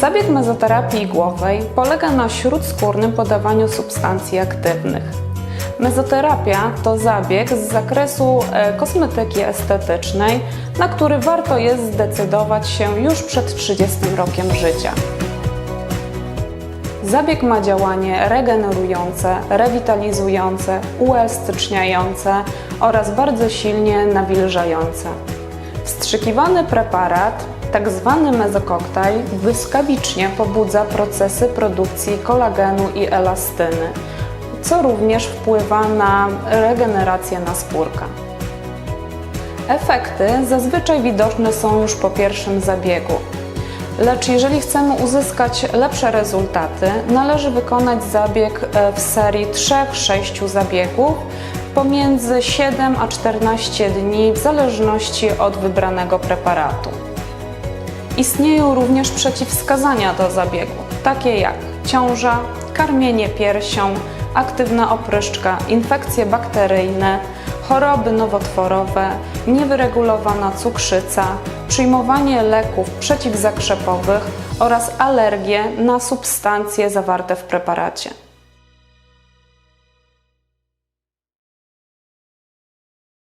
Zabieg mezoterapii igłowej polega na śródskórnym podawaniu substancji aktywnych. Mezoterapia to zabieg z zakresu e, kosmetyki estetycznej, na który warto jest zdecydować się już przed 30 rokiem życia. Zabieg ma działanie regenerujące, rewitalizujące, uelastyczniające oraz bardzo silnie nawilżające. Wstrzykiwany preparat, tak zwany mezokoktajl, błyskawicznie pobudza procesy produkcji kolagenu i elastyny, co również wpływa na regenerację naskórka. Efekty zazwyczaj widoczne są już po pierwszym zabiegu. Lecz jeżeli chcemy uzyskać lepsze rezultaty, należy wykonać zabieg e, w serii 3-6 zabiegów pomiędzy 7 a 14 dni w zależności od wybranego preparatu. Istnieją również przeciwwskazania do zabiegu, takie jak ciąża, karmienie piersią, aktywna opryszczka, infekcje bakteryjne, choroby nowotworowe, niewyregulowana cukrzyca, przyjmowanie leków przeciwzakrzepowych oraz alergie na substancje zawarte w preparacie.